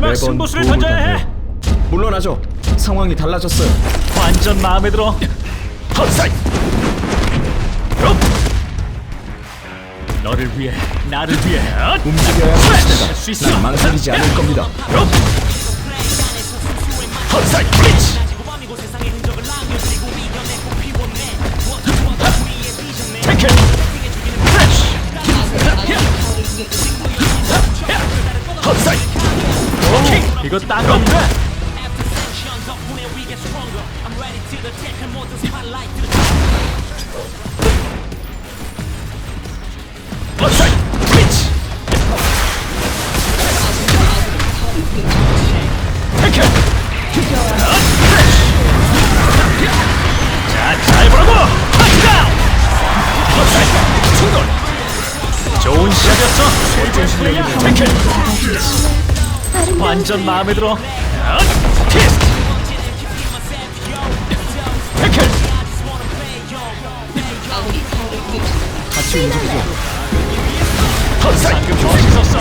마지막 매번 승부수를 도움을 던져야 해. 물론하죠. 상황이 달라졌어요. 완전 마음에 들어. 헛사이. 롭. 너를 위해, 나를 위해. 헛! 움직여야 할수. 있어. 난 망설이지 않을 겁니다. 롭. 헛사이. 태클. 프레쉬. 헛사이. 이거 딱 건데. 좋은 시작이었어! 최종 실력이네 태클! 완전 마음에 들어! 같이 움직이죠. 방금 멋있었어!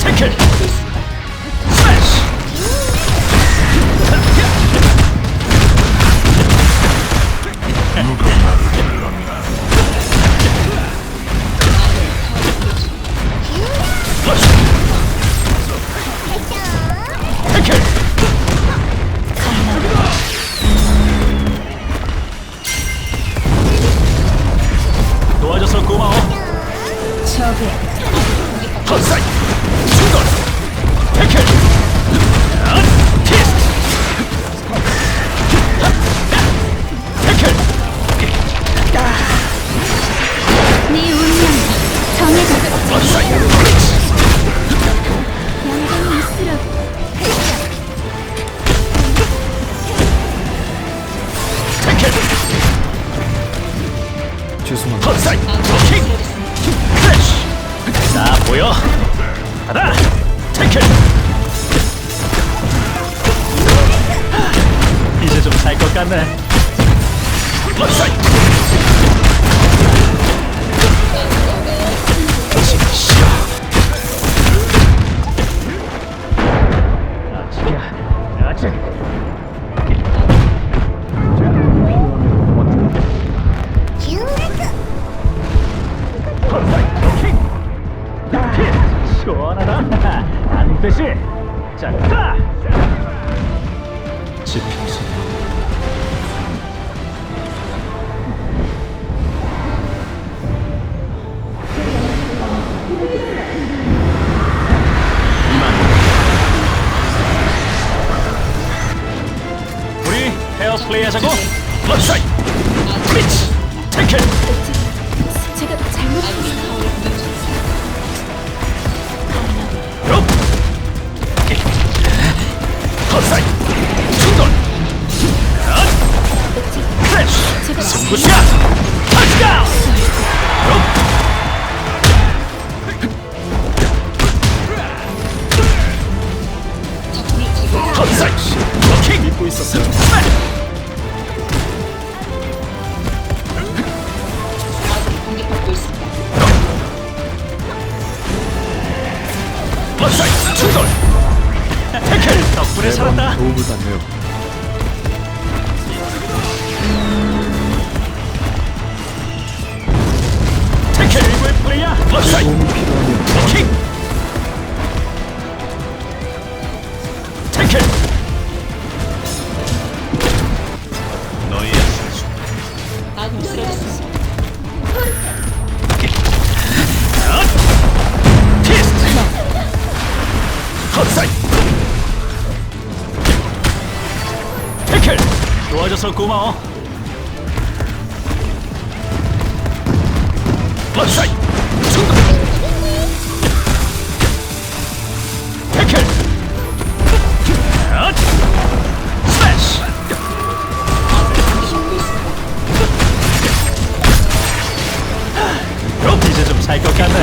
태클! 플레이 하자고. 헛사이! 브릿지! 태클! 제가 잘못했어요. 롭! 헛사이! 충돌! 헛! 크래쉬! 승부수야! 터치다운! 롭! 믿고 있었어 덕분에 살았다! 도움을 받네요. 플레이야! 도움이! 너의 실수 티스트! 도와줘서 고마워 헛사이! 충돌! 태클! 헛! 스매시! 롭 이제 좀 살 것 같네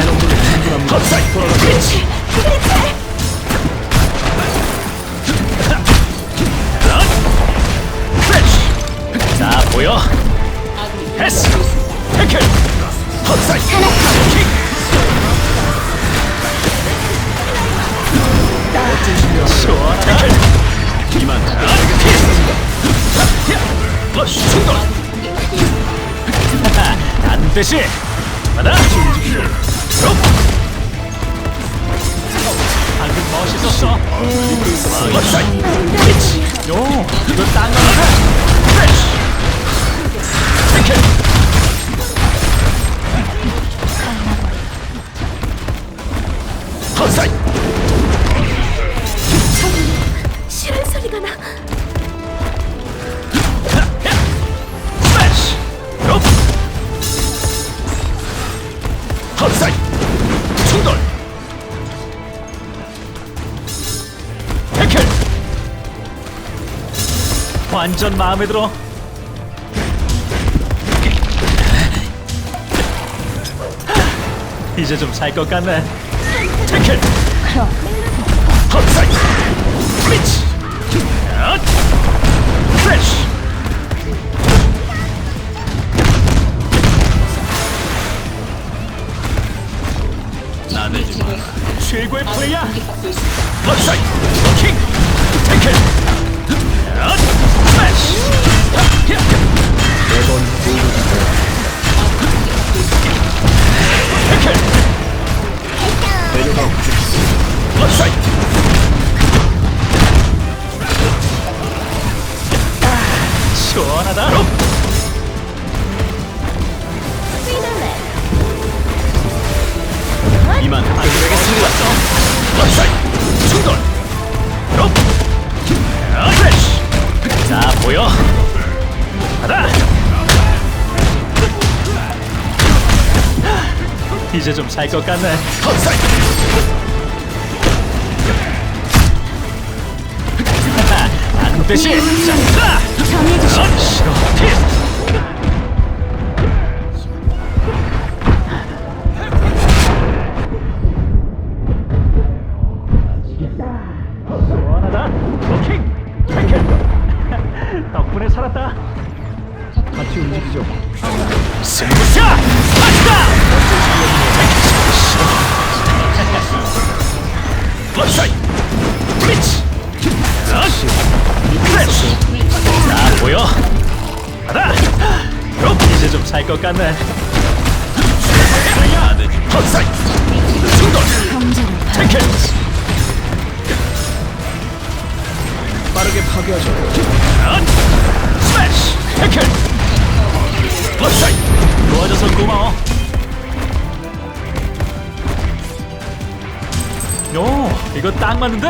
헛사이! 피치! 보여? 패스! 태클! 헛사이! 좋아! 태클! 이만 알겠지? 충돌! 반드시! 받아! 드롭! 방금 멋있었어! 헛사이! 피치! 요! 이거 딴거 같아! 패스! 완전 마음에 들어. 이제 좀 살 것 같네. 태클. 헛사이. 미치. 앗. 프레쉬. 나는 최고의 플레이야. 헛사이. 킹. 태클. 앗. 스 이제 좀 살 것 같네. 헛사이. 반드시 잡다. 정해주시. 넌 싫어. 것 같네! 충돌! 빠르게 파괴하죠. 스매시! 도와줘서 고마워 요, 이거 딱 맞는데?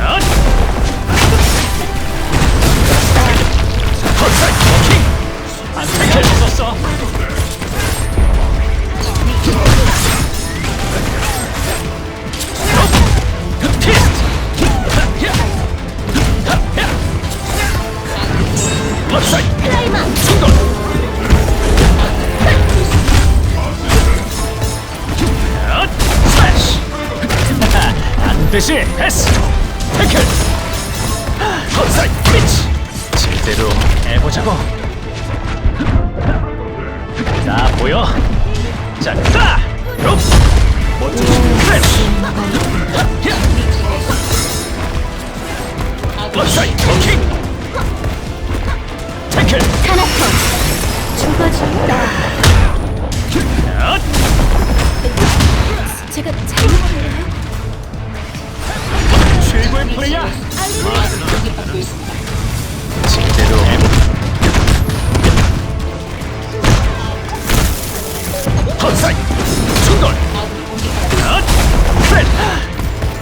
런! 펀사이! 킹! 안 태클! 썼어 펀사이! 클라이막스. 충돌! 엇! 스매시! 반드시 패스! 태클! 헛사이 피치! 제대로 해보자고! 자, 보여! 자, 가! 롭! 멋진 패스! 헛사이 킹! 태클! 타나토. 죽어준다. 엇! 제가 잘못했나요? 최고의 플레이야! 제대로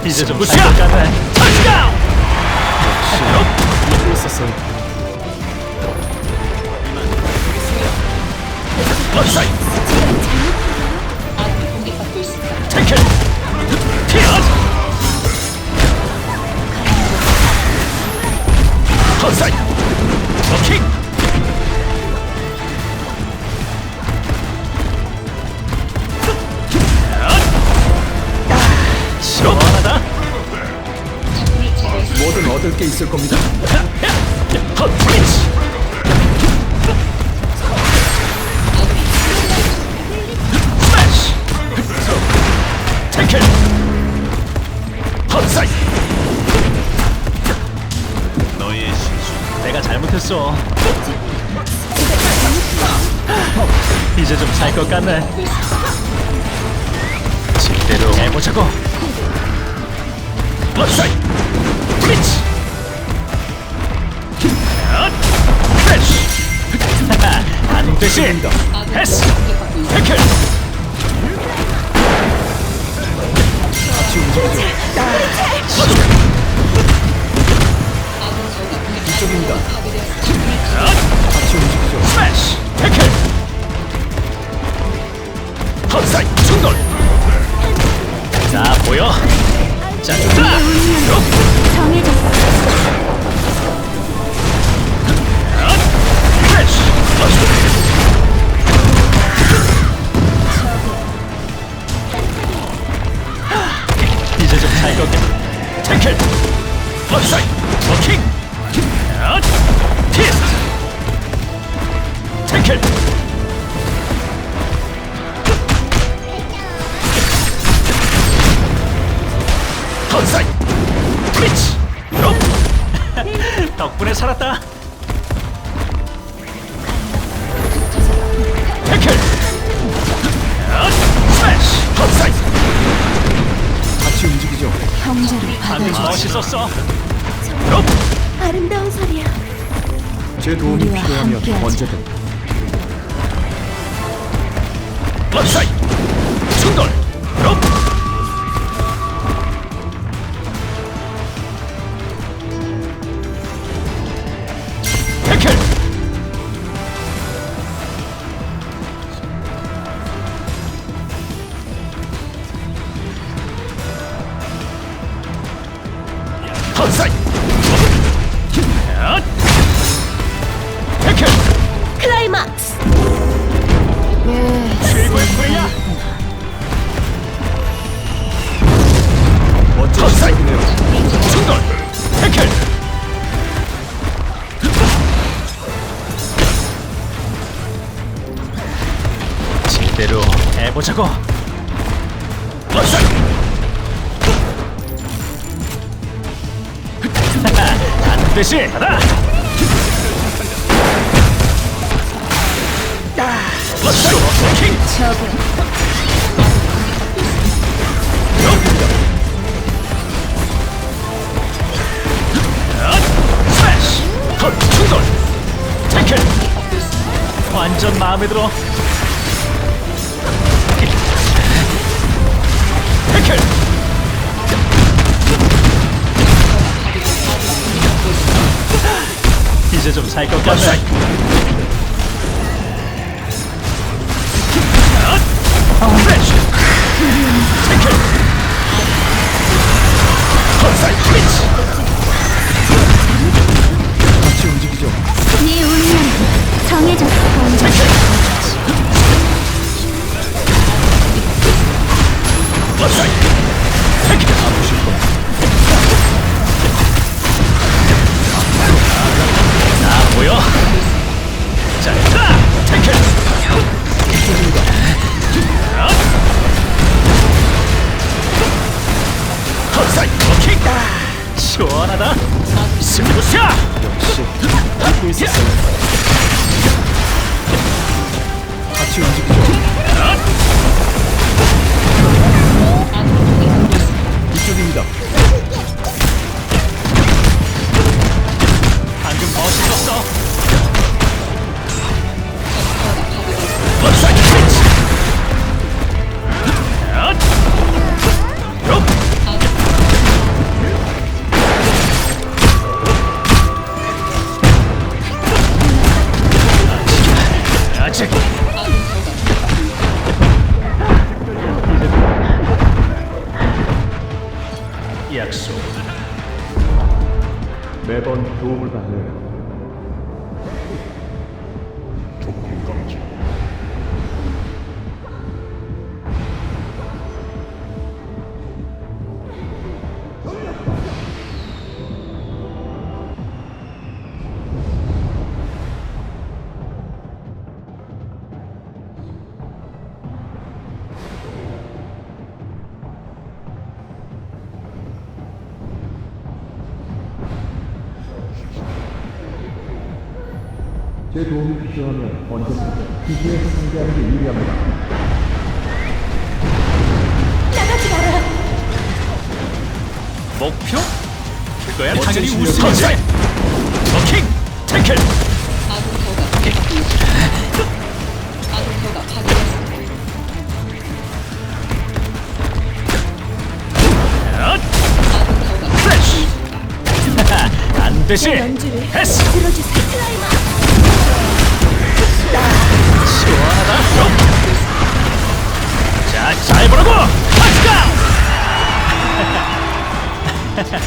이제 좀 터치다운 티엇 헛사이 버킹 받을 게 있을 겁니다. 너의 실수. 내가 잘못했어. 이제 좀 살 것 같네. 제대로 해보자고. 헛사이! 브릿지! 반드시 패스. 태클. 같이 움직이죠. 이쪽입니다. 같이 움직이죠. 스매시 태클. 헛사이 충돌. 자 보여. 자 좋다. 정해졌어. 롭. 덕분에 살았다. 아주지. 멋있었어. 롭. 아름다운 소리야. 제 도움이 우리와 필요하면 함께하자. 언제든 런사이 제대로 해보자고 반드시 태클 완전 마음에 들어 이제 좀살 제도움 이 필요하면 언제든 기지에서 상대하는 게 유리합니다. 나가지 마라. 목표? 그거야 당연히. 우승이지 더킹 태클 앗! 크래쉬! 안 되지 패스 들어주세요. 자, 잘 보라고!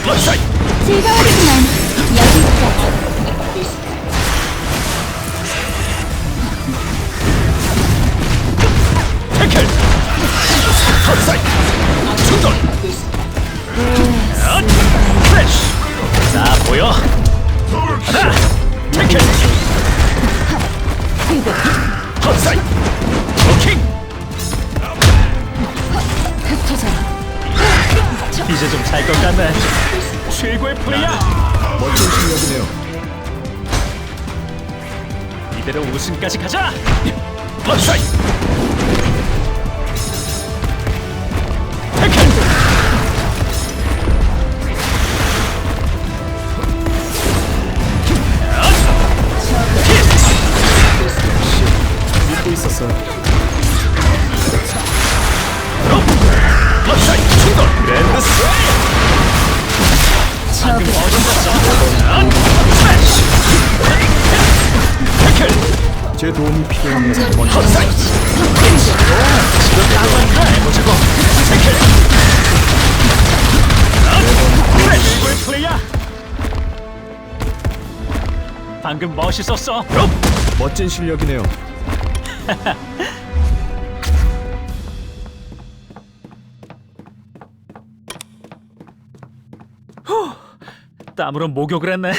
러사이 즐거웠지만 여기까지. 태클! 러사이! 충돌! 앗! 크래쉬! 자 보여. 하나! 태클 흩어져라. 이제 좀 잘 것 같네. 최고의 플레이야! 멋진 실력이네요. 이대로 우승까지 가자! 러사이 클 스매시 최고의 플레이야 방금 멋있었어. 롭 멋진 실력이네요. 땀으로 목욕을 했네